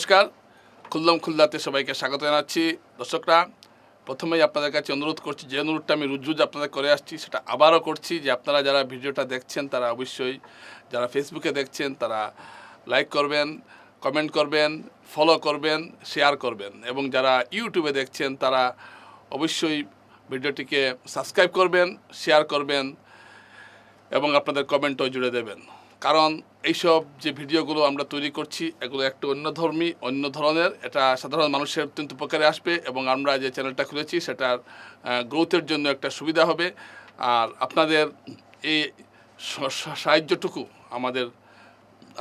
নমস্কার। খুল্লম খুল্লাতে সবাইকে স্বাগত জানাচ্ছি। দর্শকরা, প্রথমেই আপনাদের কাছে অনুরোধ করছি, যে অনুরোধটা আমি রুজ রুজ আপনাদের করে আসছি, সেটা আবারও করছি যে আপনারা যারা ভিডিওটা দেখছেন, তারা অবশ্যই যারা ফেসবুকে দেখছেন, তারা লাইক করবেন, কমেন্ট করবেন, ফলো করবেন, শেয়ার করবেন। এবং যারা ইউটিউবে দেখছেন, তারা অবশ্যই ভিডিওটিকে সাবস্ক্রাইব করবেন, শেয়ার করবেন এবং আপনাদের কমেন্টও জুড়ে দেবেন। কারণ এইসব যে ভিডিওগুলো আমরা তৈরি করছি, এগুলো একটু অন্য ধর্মী, অন্য ধরনের। এটা সাধারণ মানুষের অত্যন্ত উপকারে আসবে এবং আমরা যে চ্যানেলটা খুলেছি, সেটার গ্রোথের জন্য একটা সুবিধা হবে। আর আপনাদের এই সাহায্যটুকু আমাদের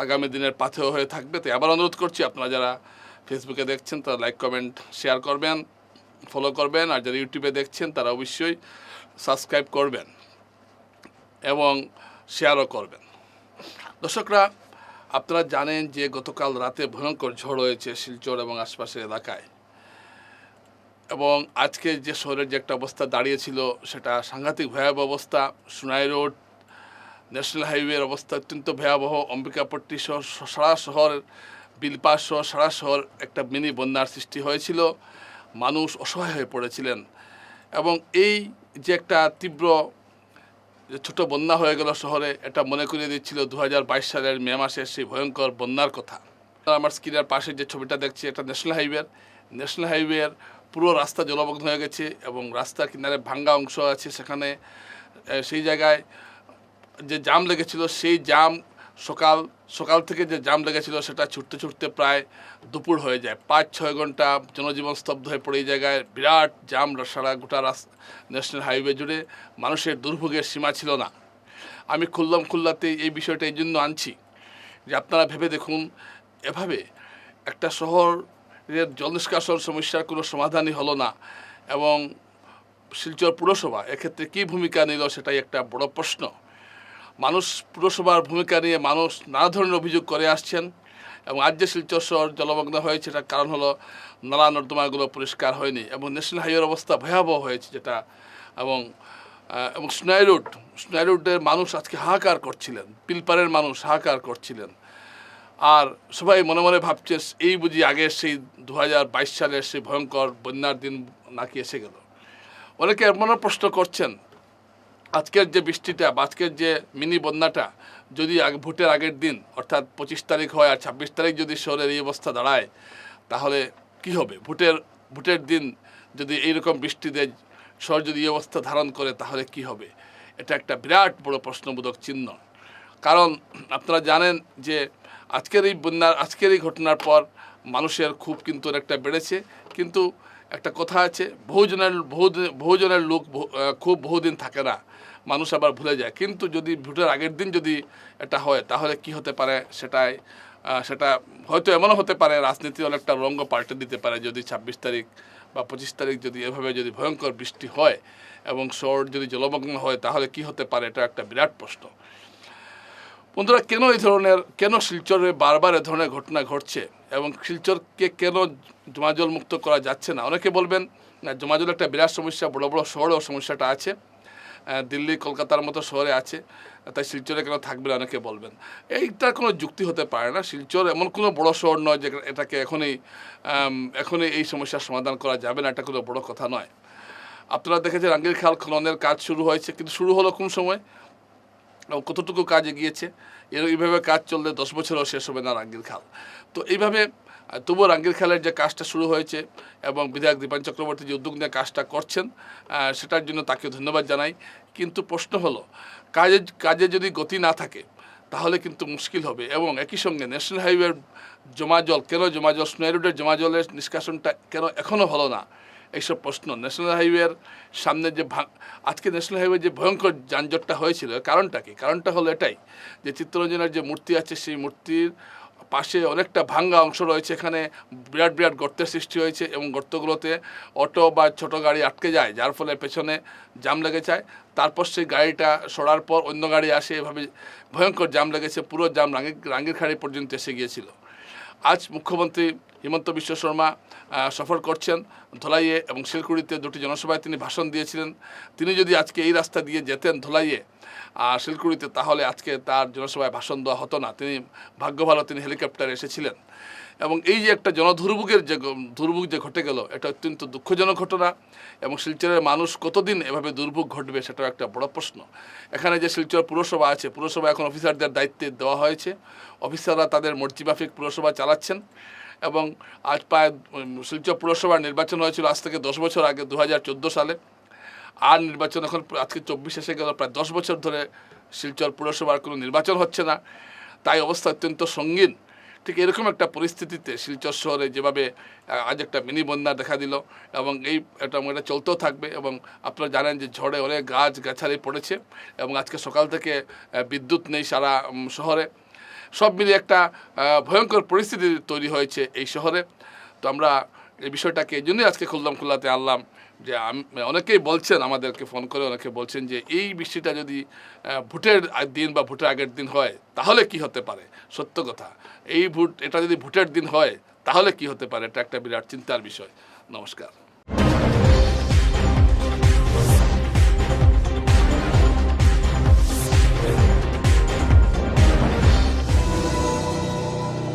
আগামী দিনের পাথেয় হয়ে থাকবে। তাই আবার অনুরোধ করছি, আপনারা যারা ফেসবুকে দেখছেন, তারা লাইক কমেন্ট শেয়ার করবেন ফলো করবেন। আর যারা ইউটিউবে দেখছেন, তারা অবশ্যই সাবস্ক্রাইব করবেন এবং শেয়ারও করবেন। দর্শকরা, আপনারা জানেন যে গতকাল রাতে ভয়ঙ্কর ঝড় হয়েছে শিলচর এবং আশপাশের এলাকায়। এবং আজকে যে শহরের যে একটা অবস্থা দাঁড়িয়েছিল, সেটা সাংঘাতিক ভয়াবহ অবস্থা। সুনাই রোড, ন্যাশনাল হাইওয়ের অবস্থা অত্যন্ত ভয়াবহ। অম্বিকাপট্টি সহ সারা শহর বিলপাস সহ সারা শহর একটা মিনি বন্যার সৃষ্টি হয়েছিল। মানুষ অসহায় হয়ে পড়েছিলেন। এবং এই যে একটা তীব্র যে ছোট বন্যা হয়ে গেল শহরে, এটা মনে করিয়ে দিচ্ছিল দু হাজার বাইশ সালের মে মাসের সেই ভয়ঙ্কর বন্যার কথা। আমার স্ক্রিনের পাশে যে ছবিটা দেখছি, এটা ন্যাশনাল হাইওয়ের ন্যাশনাল হাইওয়ের পুরো রাস্তা জলমগ্ন হয়ে গেছে এবং রাস্তার কিনারে ভাঙ্গা অংশ আছে। সেখানে সেই জায়গায় যে জাম লেগেছিল, সেই জাম সকাল সকাল থেকে যে জাম লেগেছিল সেটা ছুটতে ছুটতে প্রায় দুপুর হয়ে যায়। পাঁচ, ছয় ঘণ্টা জনজীবন স্তব্ধ হয়ে পড়ে এই জায়গায় বিরাট জাম সারা গোটা রাস্তা ন্যাশনাল হাইওয়ে জুড়ে মানুষের দুর্ভোগের সীমা ছিল না। আমি খুললাম খুল্লাতে এই বিষয়টা এই জন্য আনছি যে আপনারা ভেবে দেখুন, এভাবে একটা শহরের জল নিষ্কাশন সমস্যার কোনো সমাধানই হলো না এবং শিলচর পুরসভা এক্ষেত্রে কী ভূমিকা নিল সেটাই একটা বড় প্রশ্ন। মানুষ পুরসভার ভূমিকা নিয়ে মানুষ নানা ধরনের অভিযোগ করে আসছেন এবং আজ যে শিলচর জলমগ্ন হয়েছে, এটার কারণ হলো নালা নর্দমাগুলো পরিষ্কার হয়নি এবং ন্যাশনাল হাইওয়ের অবস্থা ভয়াবহ হয়েছে যেটা এবং এবং স্নাই রোড, স্নাই মানুষ আজকে হাহাকার করছিলেন, পিলপারের মানুষ হাহাকার করছিলেন। আর সবাই মনে মনে ভাবছে, এই বুঝি আগের সেই দু হাজার বাইশ সালের সেই ভয়ঙ্কর বন্যার দিন নাকি এসে গেল। অনেকে এমনও প্রশ্ন করছেন আজকের যে বৃষ্টিটা বা আজকের যে মিনি বন্যাটা, যদি ভোটের আগের দিন, অর্থাৎ পঁচিশ তারিখ হয় আর ছাব্বিশ তারিখ যদি শহরের এই অবস্থা দাঁড়ায়, তাহলে কি হবে? ভোটের ভোটের দিন যদি এইরকম বৃষ্টিতে শহর যদি এই অবস্থা ধারণ করে, তাহলে কি হবে? এটা একটা বিরাট বড় প্রশ্নবোধক চিহ্ন। কারণ আপনারা জানেন যে আজকের এই বন্যার আজকের এই ঘটনার পর মানুষের খুব কিন্তু অনেকটা বেড়েছে। কিন্তু একটা কথা আছে বহুজনের বহু বহুজনের লোক খুব বহুদিন থাকে না। মানুষ আবার ভুলে যায়। কিন্তু যদি ভোটের আগের দিন যদি এটা হয়, তাহলে কি হতে পারে সেটাই সেটা হয়তো এমনও হতে পারে, রাজনীতি অনেকটা রঙ্গ পাল্টে দিতে পারে। যদি ছাব্বিশ তারিখ বা পঁচিশ তারিখ যদি এভাবে যদি ভয়ঙ্কর বৃষ্টি হয় এবং শহর যদি জলমগ্ন হয়, তাহলে কি হতে পারে? এটা একটা বিরাট প্রশ্ন। বন্ধুরা, কেন এই ধরনের, কেন শিলচরে বারবার এ ধরনের ঘটনা ঘটছে এবং শিলচরকে কেন জমাজল মুক্ত করা যাচ্ছে না? অনেকে বলবেন, না জমাজল একটা বিরাট সমস্যা, বড় বড় শহরেও সমস্যাটা আছে। দিল্লি, কলকাতার মতো শহরে আছে, তাই শিলচরে কেন থাকবে না অনেকে বলবেন। এইটার কোনো যুক্তি হতে পারে না। শিলচর এমন কোনো বড় শহর নয় যে এটাকে এখনই এখনই এই সমস্যার সমাধান করা যাবে না, এটা কোনো বড় কথা নয়। আপনারা দেখেছেন আঙ্গির খাল খননের কাজ শুরু হয়েছে, কিন্তু শুরু হলো কোন সময়? কতটুকু কাজ এগিয়েছে? এর এইভাবে কাজ চললে দশ বছরও শেষ হবে না রাঙ্গির খাল। তো এইভাবে তবুও রাঙ্গির খালের যে কাজটা শুরু হয়েছে এবং বিধায়ক দীপান চক্রবর্তী যে উদ্যোগ নিয়ে কাজটা করছেন সেটার জন্য তাকে ধন্যবাদ জানাই। কিন্তু প্রশ্ন হলো, কাজে কাজে যদি গতি না থাকে, তাহলে কিন্তু মুশকিল হবে। এবং একই সঙ্গে ন্যাশনাল হাইওয়ের জমা জল, কেন জমা জল স্নোয়াই রোডের জমা জলের নিষ্কাশনটা কেন এখনও হলো না? এইসব প্রশ্ন ন্যাশনাল হাইওয়ের সামনে যে আজকে ন্যাশনাল হাইওয়ে যে ভয়ঙ্কর যানজটটা হয়েছিল কারণটা কি? কারণটা হলো এটাই, যে চিত্তরঞ্জনের যে মূর্তি আছে, সেই মূর্তির পাশে অনেকটা ভাঙ্গা অংশ রয়েছে এখানে, বিরাট বিরাট গর্তের সৃষ্টি হয়েছে এবং গর্তগুলোতে অটো বা ছোট গাড়ি আটকে যায়, যার ফলে পেছনে জাম লেগে যায়। তারপর সেই গাড়িটা সরার পর অন্য গাড়ি আসে, এভাবে ভয়ঙ্কর জাম লেগেছে, পুরো জাম রাঙ্গির রাঙ্গির খাড়ি পর্যন্ত এসে গিয়েছিল। আজ মুখ্যমন্ত্রী হিমন্ত বিশ্ব শর্মা সফর করছেন ধলাইয়ে এবং শিলকুড়িতে দুটি জনসভায় তিনি ভাষণ দিয়েছিলেন। তিনি যদি আজকে এই রাস্তা দিয়ে যেতেন ধলাইয়ে আর শিলকুড়িতে, তাহলে আজকে তার জনসভায় ভাষণ দেওয়া হতো না। তিনি ভাগ্য ভালো তিনি হেলিকপ্টারে এসেছিলেন। এবং এই যে একটা জনদুর্ভোগের যে দুর্ভোগ যে ঘটে গেল, এটা অত্যন্ত দুঃখজনক ঘটনা এবং শিলচরের মানুষ কতদিন এভাবে দুর্ভোগ ঘটবে সেটাও একটা বড় প্রশ্ন। এখানে যে শিলচর পুরসভা আছে, পুরসভা এখন অফিসারদের দায়িত্বে দেওয়া হয়েছে। অফিসাররা তাদের মর্জিমাফিক পুরসভা চালাচ্ছেন। এবং আজ প্রায় শিলচর পুরসভার নির্বাচন হয়েছিল আজ থেকে দশ বছর আগে দু হাজার চোদ্দ সালে। আর নির্বাচন এখন আজকে চব্বিশ এসে গেল, প্রায় দশ বছর ধরে শিলচর পুরসভার কোনো নির্বাচন হচ্ছে না। তাই অবস্থা অত্যন্ত সঙ্গীন। ঠিক এরকম একটা পরিস্থিতিতে শিলচর শহরে যেভাবে আজ একটা মিনি বন্যা দেখা দিল এবং এই একটা এটা চলতেও থাকবে এবং আপনারা জানেন যে ঝড়ে অনেক গাছ গাছালি পড়েছে এবং আজকে সকাল থেকে বিদ্যুৎ নেই সারা শহরে। সব মিলিয়ে একটা ভয়ঙ্কর পরিস্থিতি তৈরি হয়েছে এই শহরে। তো আমরা এই বিষয়টাকে এই জন্যই আজকে খুললাম, খুল্লাতে আনলাম যে অনেকেই বলছেন, আমাদেরকে ফোন করে অনেকে বলছেন যে এই বৃষ্টিটা যদি ভোটের দিন বা ভোটের আগের দিন হয়, তাহলে কি হতে পারে? সত্য কথা। এই ভোট, এটা যদি ভোটের দিন হয়, তাহলে কি হতে পারে? এটা একটা বিরাট চিন্তার বিষয়। নমস্কার।